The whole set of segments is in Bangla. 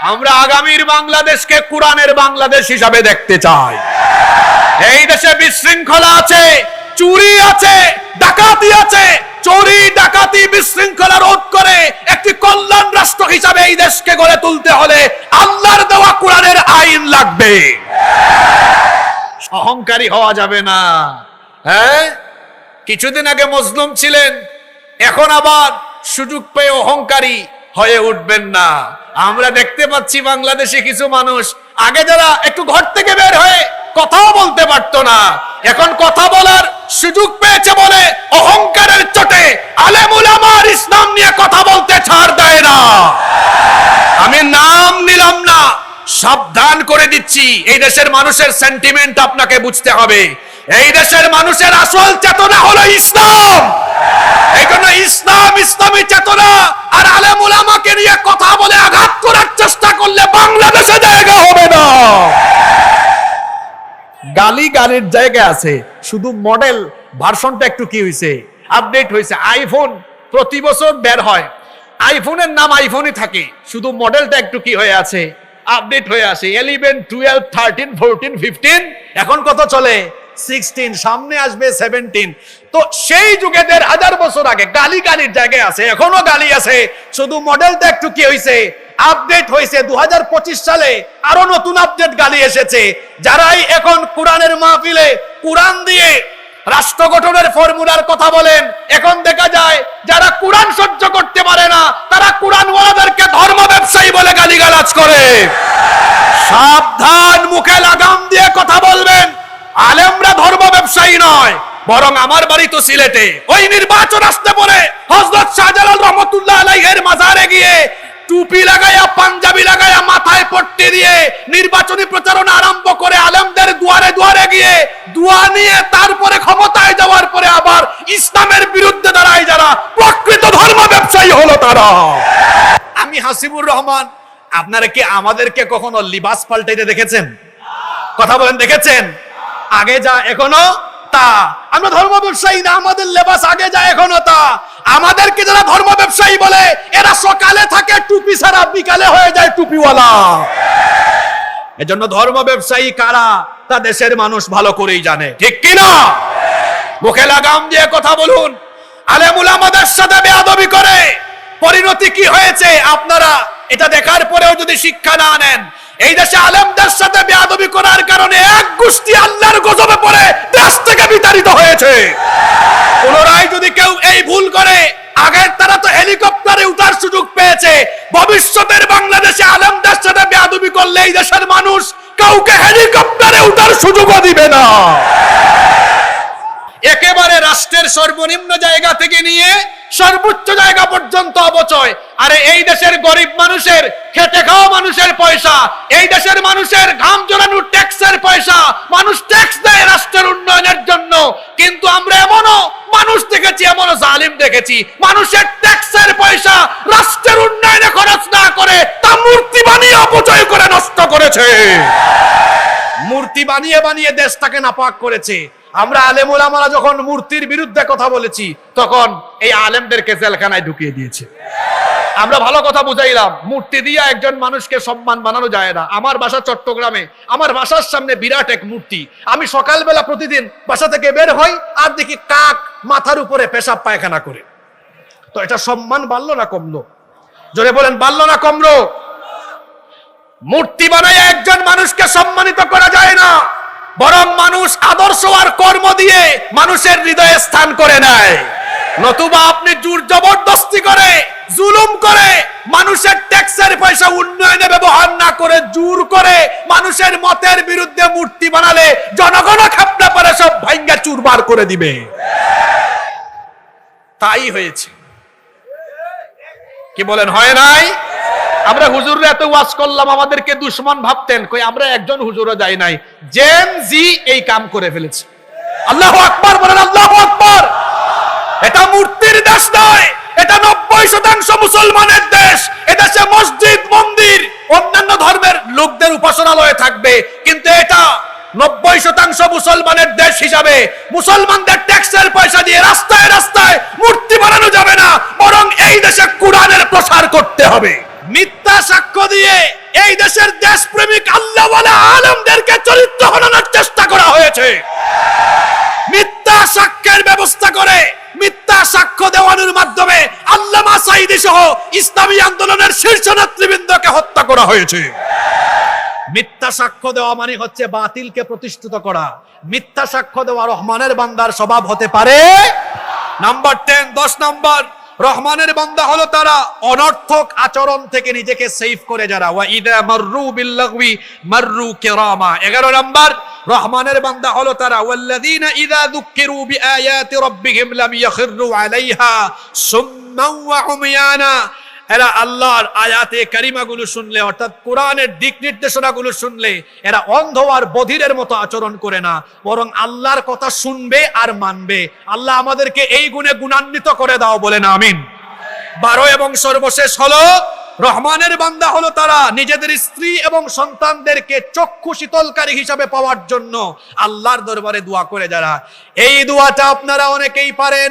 আমরা আগামীর বাংলাদেশকে কোরআনের বাংলাদেশ হিসাবে দেখতে চাই। এই দেশে বিশৃঙ্খলা আছে, চুরি আছে, ডাকাতি আছে চুরি ডাকাতি বিশৃঙ্খলা রোধ করে একটি কল্যাণ রাষ্ট্র হিসাবে এই দেশকে গড়ে তুলতে হলে আল্লাহর দেওয়া কোরআনের আইন লাগবে। অহংকারী হওয়া যাবে না। হ্যাঁ? কিছুদিন আগে মজলুম ছিলেন, এখন আবার সুযোগ পেয়ে অহংকারী হয়ে উঠবেন না। আমরা দেখতে পাচ্ছি বাংলাদেশে কিছু মানুষ। আগে যারা একটু ঘর থেকে বের হয়ে কথাও বলতে পারতো না, এখন কথা বলার সুযোগ পেয়েছে বলে অহংকারের চোটে আলেমুল আমার ইসলাম নিয়ে কথা বলতে ছাড় দেয় না। আমি নাম নিলাম না, সাবধান করে দিচ্ছি। এই দেশের মানুষের সেন্টিমেন্ট আপনাকে বুঝতে হবে। এই দেশের মানুষের আসল চেতনা হলো ইসলাম। এই জন্য ইসলাম ইসলামী চেতনা আর আলেমুল আমাকে নিয়ে কথা বলে আঘাত করার চেষ্টা করলে বাংলাদেশে জায়গা হবে না। গালি গালির জায়গা আছে, শুধু মডেল ভার্সনটা একটু কি হয়েছে আপডেট হয়েছে আইফোন প্রতি বছর বের হয়। আইফোনের নাম আইফোনই থাকে, শুধু মডেলটা একটু কি হয়ে আছে? আপডেট হয়ে আছে eleven twelve thirteen fourteen fifteen এখন কত চলে? সিক্সটিন সামনে আসবে সেভেন্টিন তো সেই যুগে দেড় হাজার বছর আগে গালি গালির জায়গায় আছে, এখনও গালি আছে। শুধু মডেলটা একটু কি হয়েছে আপডেট হয়েছে দু সালে। আরও নতুন আপডেট গালি এসেছে। যারাই এখন কোরআনের মাহফিলে কোরআন দিয়ে রাষ্ট্র গঠনের ফর্মুলার কথা বলেন, এখন দেখা যায় যারা কোরআন সহ্য করতে পারে না, তারা কোরআন ওয়ালাদেরকে ধর্ম ব্যবসায়ী বলে গালিগালাজ করে। সাবধান মুখে লাগাম দিয়ে কথা বলবেন ব্যবসায়ী নয়, বরং আমার বাড়ি তো সিলেটে। ওই নির্বাচন আসতে পরে হজরত শাহজালাল রহমতুল্লাহ আলাইহের মাজারে গিয়ে টুপি লাগাইয়া, পাঞ্জাবি লাগাইয়া মাথায় পট্টি দিয়ে নির্বাচনী প্রচারণা আরম্ভ করে আলেমদের দুয়ারে দুয়ারে গিয়ে দুয়া নিয়ে তারপরে ক্ষমতায় যাওয়ার পরে আবার ইসলামের বিরুদ্ধে দাঁড়ায় যারা প্রকৃত ধর্ম ব্যবসায়ী হলো তারা। আমি হাসিবুর রহমান, আপনারা কি আমাদেরকে কখনো লিবাস পাল্টাইতে দেখেছেন? কথা বলেন, দেখেছেন? আগে যা, এখনও তা। আমরা ধর্ম ব্যবসায়ী না, আমাদের লেবাস আগে যা, এখনও তা। আমাদেরকে যারা ধর্ম ব্যবসায়ী বলে, এরা সকালে থাকে, টুপি ছাড়া বিকালে হয়ে যায় টুপিওয়ালা। এজন্য ধর্ম ব্যবসায়ী কারা? তা দেশের মানুষ ভালো করেই জানে। ঠিক কি না মুখে লাগাম দিয়ে কথা বলুন। আলেমুল আমাদের সাথে বেয়াদবি করে। পরিণতি কি হয়েছে আপনারা? এটা দেখার পরেও যদি শিক্ষা না নেন এই দেশে আলেমদের সাথে বেয়াদবি করার কারণে এক গোষ্ঠী আল্লাহর গজবে পড়ে দেশ থেকে বিতাড়িত হয়েছে। পুনরায় যদি কেউ এই ভুল করে, আগের তারা তো হেলিকপ্টারে উঠার সুযোগ পেয়েছে। ভবিষ্যতের বাংলাদেশে আলেমদের সাথে বেয়াদবি করলে এই দেশের মানুষ কাউকে হেলিকপ্টারে উঠার সুযোগও দিবে না। একেবারে রাষ্ট্রের সর্বনিম্ন জায়গা থেকে নিয়ে সর্বোচ্চ জায়গা পর্যন্ত অবচয় আরে এই দেশের গরিব মানুষের, খেটে খাওয়া মানুষের পয়সা, এই দেশের মানুষের ঘাম জড়ানোর ট্যাক্সের পয়সা, মানুষ ট্যাক্স দেয় রাষ্ট্রের উন্নয়নের জন্য। কিন্তু আমরা এমনও মানুষ দেখেছি, এমনও জালিম দেখেছি। মানুষের ট্যাক্সের পয়সা রাষ্ট্রের উন্নয়নে খরচ না করে তা মূর্তি বানিয়ে অপচয় করে নষ্ট করেছে। মূর্তি বানিয়ে বানিয়ে দেশটাকে নাপাক করেছে। আমরা আলেম ওলামারা যখন মূর্তির বিরুদ্ধে কথা বলেছি, তখন এই আলেমদেরকে জেলখানায় ঢুকিয়ে দিয়েছে। আমরা ভালো কথা বুঝাইলাম, মূর্তি দিয়ে একজন মানুষকে সম্মান বানানো যায় না। আমার বাসা চট্টগ্রামে, আমার বাসার সামনে বিরাট এক মূর্তি। আমি সকালবেলা প্রতিদিন বাসা থেকে বের হই আর দেখি কাক মাথার উপরে পেশাব পায়খানা করে। তো এটা সম্মান বাড়লো না কমলো? জোরে বলেন, বাড়লো না কমলো? মূর্তি বানায় একজন মানুষকে সম্মানিত করা যায় না। বরং মানুষ আদর্শ আর কর্ম দিয়ে মানুষের হৃদয়ে স্থান করে নেয়। নতুবা আপনি জোর জবরদস্তি করে, জুলুম করে, মানুষের ট্যাক্সের পয়সা উন্নয়নে ব্যবহার না করে জোর করে মানুষের মতের বিরুদ্ধে মূর্তি বানালে জনগণ খাপনা পরে সব ভাঙ্গা চুরবার করে দিবে। তাই হয়েছে। কি বলেন, হয় নাই? আমরা হুজুররা এত ওয়াজ করলাম, আমাদেরকে দুশ্মন ভাবতেন, কই আমরা একজন হুজুরও যাই নাই। জেন জি এই কাম করে ফেলেছে। আল্লাহ আকবার, বলেন আল্লাহ আকবার। এটা মূর্তির দেশ নয়, এটা নব্বই শতাংশ মুসলমানের দেশ। এদেশে মসজিদ, মন্দির, অন্যান্য ধর্মের লোকদের উপাসনালয়ে থাকবে। কিন্তু এটা নব্বই শতাংশ মুসলমানের দেশ হিসাবে মুসলমানদের ট্যাক্সের পয়সা দিয়ে রাস্তায় রাস্তায় মূর্তি বানানো যাবে না, বরং এই দেশে কোরআনের সাক্ষ্য দিয়ে এই দেশের দেশপ্রেমিক আল্লাহ আলমদেরকে চরিত্র হননের চেষ্টা করা হয়েছে। মিথ্যা সাক্ষ্যের ব্যবস্থা করে মিথ্যা সাক্ষ্য দেওয়ানোর মাধ্যমে আল্লামা সাইদি সহ ইসলামী আন্দোলনের শীর্ষ নেতৃবৃন্দকে হত্যা করা হয়েছে। মিথ্যা সাক্ষ্য দেওয়া মানে হচ্ছে বাতিলকে প্রতিষ্ঠিত করা। মিথ্যা সাক্ষ্য দেওয়া রহমানের বান্দার স্বভাব হতে পারে। নাম্বার টেন দশ নাম্বার। রহমানের বান্দা হলো তারা। অনর্থক আচরণ থেকে নিজেকে সেভ করে যারা। ওয়া ইদা মাররু বিল্লাগবি মাররু কিরামা। 11 নাম্বার, রহমানের বান্দা হলো তারা। ওয়াল্লাযীনা ইদা যুক্কিরু বিআয়াতি রাব্বিহিম লাম ইয়াখিরু আলাইহা সুম্মা ওয়া উমিয়ানা। এরা আল্লাহর আয়াতে কারিমাগুলো শুনলে, অর্থাৎ কোরআনের দিক নির্দেশনাগুলো শুনলে, এরা অন্ধ আর বধিরের মতো আচরণ করে না। বরং আল্লাহর কথা শুনবে আর মানবে। আল্লাহ আমাদেরকে এই গুণে গুণান্বিত করে দাও বলে না, আমিন। বারো এবং সর্বশেষ হলো, রহমানের বান্দা হলো তারা নিজেদের স্ত্রী এবং সন্তানদেরকে চক্ষু শীতলকারী হিসাবে পাওয়ার জন্য আল্লাহর দরবারে দোয়া করে যারা। এই দোয়াটা আপনারা অনেকেই পারেন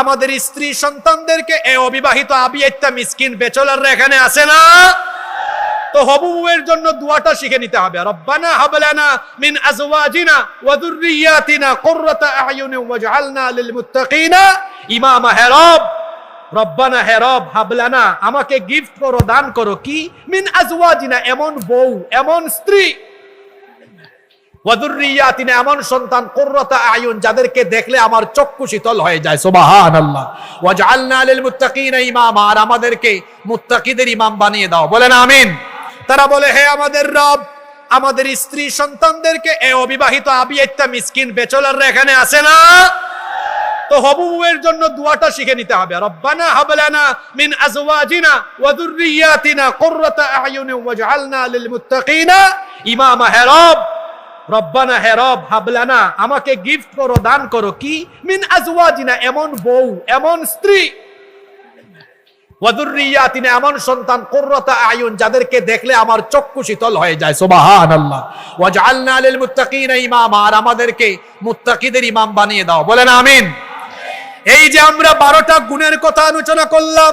আমাদের স্ত্রী সন্তানদেরকে, এ অবিবাহিত আবি একটা মিসকিন বেচলার এখানে আছে না? তো হবুবের জন্য দুয়াটা শিখে নিতে হবে। রব্বানা হাবলানা মিন আজওয়াজিনা ওয়া যুররিয়াতিনা কুররাতা আয়ুনি ওয়াজআলনা লিল মুত্তাকিনা ইমামা হে রব, রব্বানা হে হাবলানা আমাকে গিফট করো, দান করো। কি? মিন আজওয়াজিনা, এমন বউ, এমন স্ত্রী ওয়াদুররিয়াতিনা এমন সন্তান, কুররাতা আয়ুন, যাদেরকে দেখলে আমার চক্ষু শীতল হয়ে যায়, সুবহানাল্লাহ। ওয়াজআলনা লিল মুত্তাকিনা ইমামা, আর আমাদেরকে মুত্তাকিদের ইমাম বানিয়ে দাও। বলেন আমিন। তারা বলে, হে আমাদের রব, আমাদের স্ত্রী সন্তানদেরকে এ অবিবাহিত আবি একটা মিসকিন বেচলার এখানে আছে না? তো হবুবের জন্য দুয়াটা শিখে নিতে হবে। রব্বানা হাবলানা মিন আজওয়াজিনা ওয়া যুররিয়াতিনা কুররাতা আয়ুনি, ওয়াজআলনা লিল মুত্তাকিনা ইমামা। হে রব রব্বানা হে রব, হাবলানা, আমাকে গিফট করো, দান করো। কি? মিন আজওয়াজিনা, এমন বউ, এমন স্ত্রী। ওয়াদুররিয়াতিনা এমন সন্তান, কুররাতা আয়ুন, যাদেরকে দেখলে আমার চক্ষু শীতল হয়ে যায়। সুবহানাল্লাহ। ওয়াজআলনা লিল মুত্তাকিনা ইমামা, আর আমাদেরকে মুত্তাকিদের ইমাম বানিয়ে দাও। বলেন আমিন। এই যে আমরা বারোটা গুণের কথা আলোচনা করলাম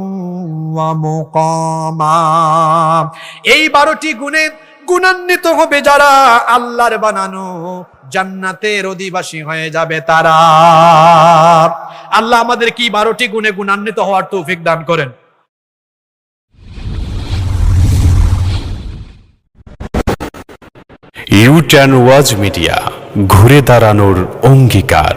এই বারোটি গুণে গুণান্বিত হবে যারা আল্লাহর বানানো জান্নাতের অধিবাসী হয়ে যাবে তারা। আল্লাহ আমাদের কি বারোটি গুণে গুণান্বিত হওয়ার তৌফিক দান করেন? ইউ ট্যান ওয়াজ মিডিয়া, ঘুরে দাঁড়ানোর অঙ্গীকার।